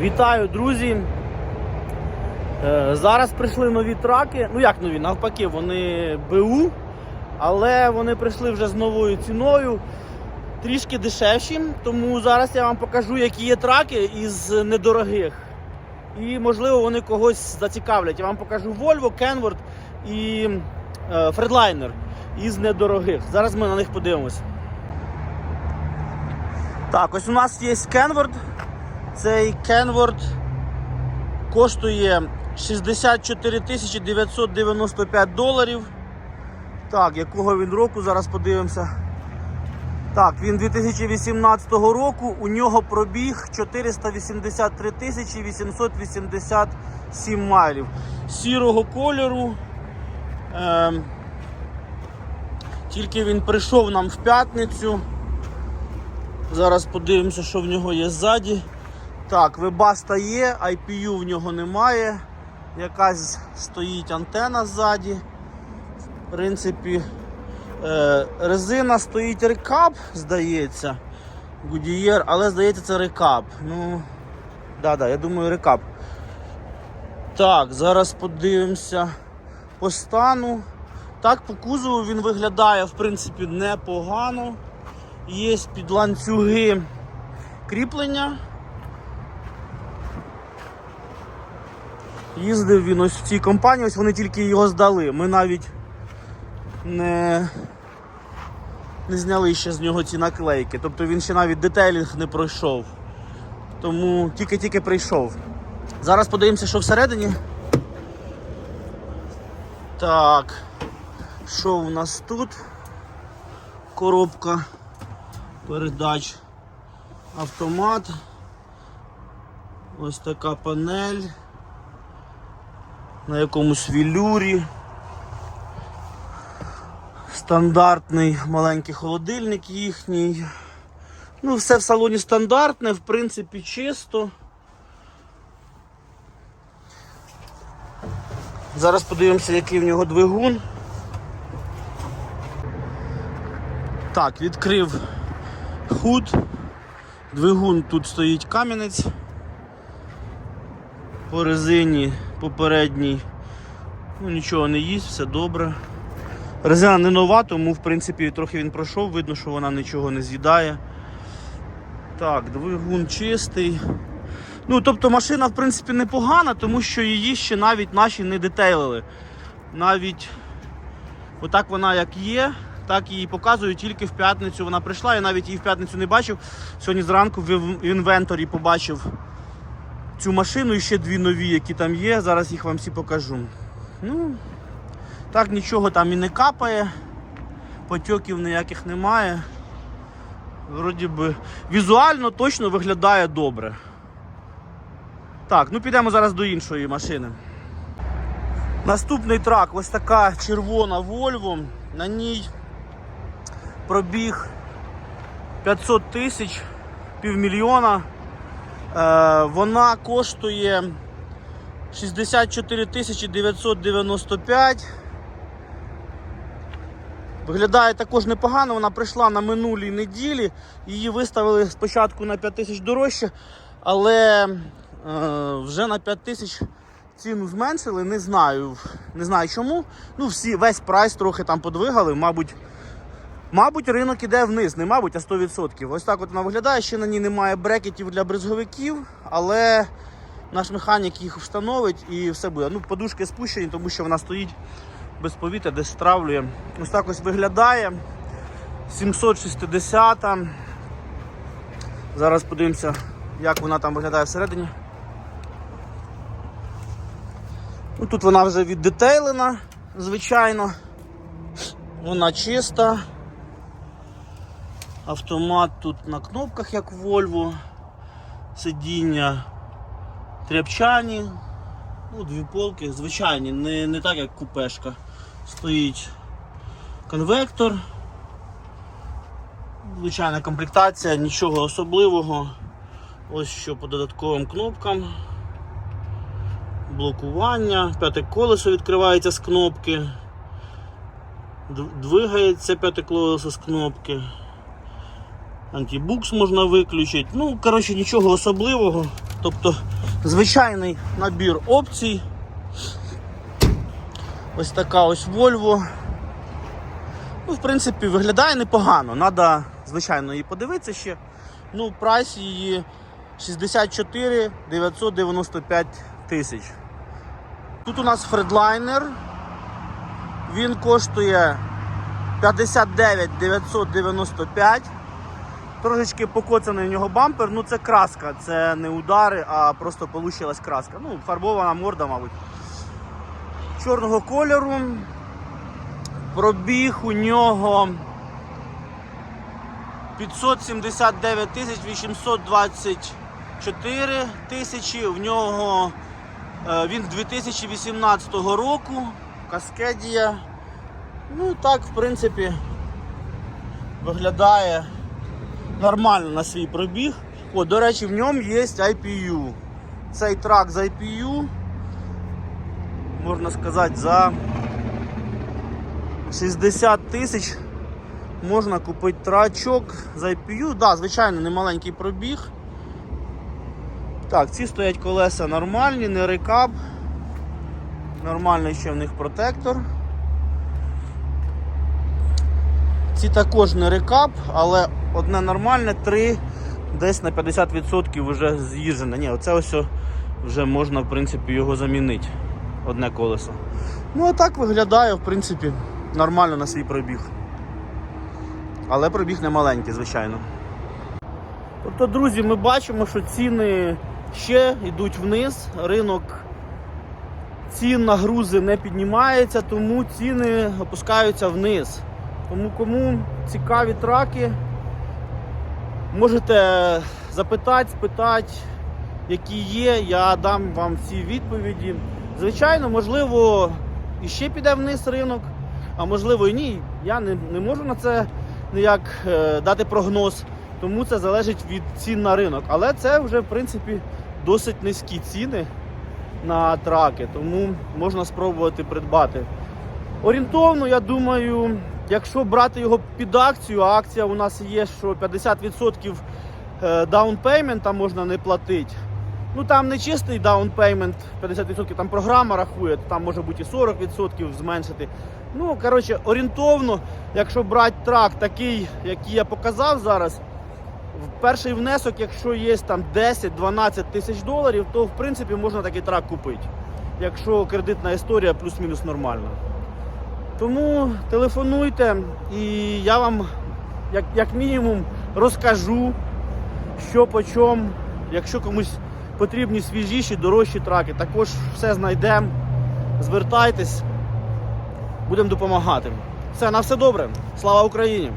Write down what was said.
Вітаю, друзі! Е, Зараз прийшли нові траки. Ну як нові, навпаки, вони БУ, але вони прийшли вже з новою ціною, трішки дешевші. Тому зараз я вам покажу, які є траки із недорогих. І можливо вони когось зацікавлять. Я вам покажу Volvo, Kenworth і е, Fredliner із недорогих. Зараз ми на них подивимося. Так, ось у нас є Kenworth. Цей Kenworth коштує 64 995 доларів. Так, якого він року, зараз подивимося. Так, він 2018 року, у нього пробіг 483 887 майлів. Сірого кольору. Ем, тільки він прийшов нам в п'ятницю. Зараз подивимося, що в нього є ззаді. Так, вебаста є, IPU в нього немає. Якась стоїть антена ззаді. В принципі, е, резина стоїть рекап, здається. Goodyear, але здається це рекап. Ну, да, да, я думаю, рекап. Так, зараз подивимося по стану. Так, по кузову він виглядає, в принципі, непогано. Є під ланцюги кріплення. Їздив він ось в цій компанії, ось вони тільки його здали. Ми навіть не, не зняли ще з нього ці наклейки. Тобто він ще навіть детейлінг не пройшов. Тому тільки-тільки прийшов. Зараз подивимося, що всередині. Так, що у нас тут? Коробка передач, автомат. Ось така панель на якомусь вілюрі. Стандартний маленький холодильник їхній. Ну, все в салоні стандартне, в принципі, чисто. Зараз подивимося, який в нього двигун. Так, відкрив худ. Двигун тут стоїть кам'янець. По резині попередній. Ну, нічого не їсть, все добре. Резина не нова, тому в принципі трохи він пройшов, видно, що вона нічого не з'їдає. Так, двигун чистий. Ну, тобто машина в принципі непогана, тому що її ще навіть наші не детейлили. Навіть отак вона як є, так її показую, тільки в п'ятницю вона прийшла, я навіть її в п'ятницю не бачив. Сьогодні зранку в інвенторі побачив цю машину і ще дві нові, які там є. Зараз їх вам всі покажу. Ну, так нічого там і не капає, потьоків ніяких немає. Вроді би візуально точно виглядає добре. Так, ну підемо зараз до іншої машини. Наступний трак, ось така червона Volvo. На ній пробіг 500 тисяч, півмільйона. Е, вона коштує 64 995. Виглядає також непогано, вона прийшла на минулій неділі. Її виставили спочатку на 5 тисяч дорожче, але е, вже на 5 тисяч ціну зменшили. Не знаю, не знаю чому. Ну, всі, весь прайс трохи там подвигали, мабуть. Мабуть, ринок іде вниз, не мабуть, а 100%. Ось так от вона виглядає. Ще на ній немає брекетів для бризговиків, але наш механік їх встановить і все буде. Ну, подушки спущені, тому що вона стоїть без повітря, десь стравлює. Ось так ось виглядає. 760. Зараз подивимося, як вона там виглядає всередині. Ну, Тут вона вже віддетейлена, звичайно. Вона чиста. Автомат тут на кнопках, як Volvo. Сидіння тряпчані. Ну, дві полки, звичайні, не, не так як купешка. Стоїть конвектор. Звичайна комплектація, нічого особливого. Ось що по додатковим кнопкам. Блокування, п'яте колесо відкривається з кнопки. Двигається п'яте колесо з кнопки. Антибукс можна виключити. Ну, коротше, нічого особливого. Тобто звичайний набір опцій. Ось така ось Volvo. Ну, в принципі, виглядає непогано. Надо, звичайно, її подивитися ще. Ну, прайс її 64 995 тисяч. Тут у нас фредлайнер. Він коштує 59 995. Трошечки покоцаний в нього бампер, ну це краска, це не удари, а просто получилась краска. Ну, фарбована морда, мабуть. Чорного кольору. Пробіг у нього 579 тисяч 824 тисячі. В нього е, він 2018 року. Каскедія. Ну так, в принципі, виглядає нормально на свій пробіг. О, до речі, в ньому є IPU. Цей трак з IPU, можна сказати, за 60 тисяч можна купити трачок з IPU. Да, звичайно, немаленький пробіг. Так, ці стоять колеса нормальні, не рекап. Нормальний ще в них протектор. Ці також не рекап, але одне нормальне, три десь на 50% вже з'їжджене. Ні, оце ось вже можна в принципі його замінити. Одне колесо. Ну а так виглядає, в принципі, нормально на свій пробіг. Але пробіг не маленький, звичайно. Тобто, друзі, ми бачимо, що ціни ще йдуть вниз. Ринок цін на грузи не піднімається, тому ціни опускаються вниз. Тому кому цікаві траки, можете запитати, спитати, які є, я дам вам всі відповіді. Звичайно, можливо, іще піде вниз ринок, а можливо і ні. Я не, не можу на це ніяк е, дати прогноз, тому це залежить від цін на ринок. Але це вже, в принципі, досить низькі ціни на траки, тому можна спробувати придбати. Орієнтовно, я думаю, якщо брати його під акцію, а акція у нас є, що 50% даунпеймента можна не платити. Ну там не чистий даунпеймент 50%, там програма рахує, там може бути і 40% зменшити. Ну, коротше, орієнтовно, якщо брати трак такий, який я показав зараз, в перший внесок, якщо є там 10-12 тисяч доларів, то в принципі можна такий трак купити. Якщо кредитна історія плюс-мінус нормальна. Тому телефонуйте і я вам як, як мінімум розкажу, що по чому. Якщо комусь потрібні свіжіші, дорожчі траки, також все знайдемо. Звертайтесь, будемо допомагати. Все, на все добре. Слава Україні!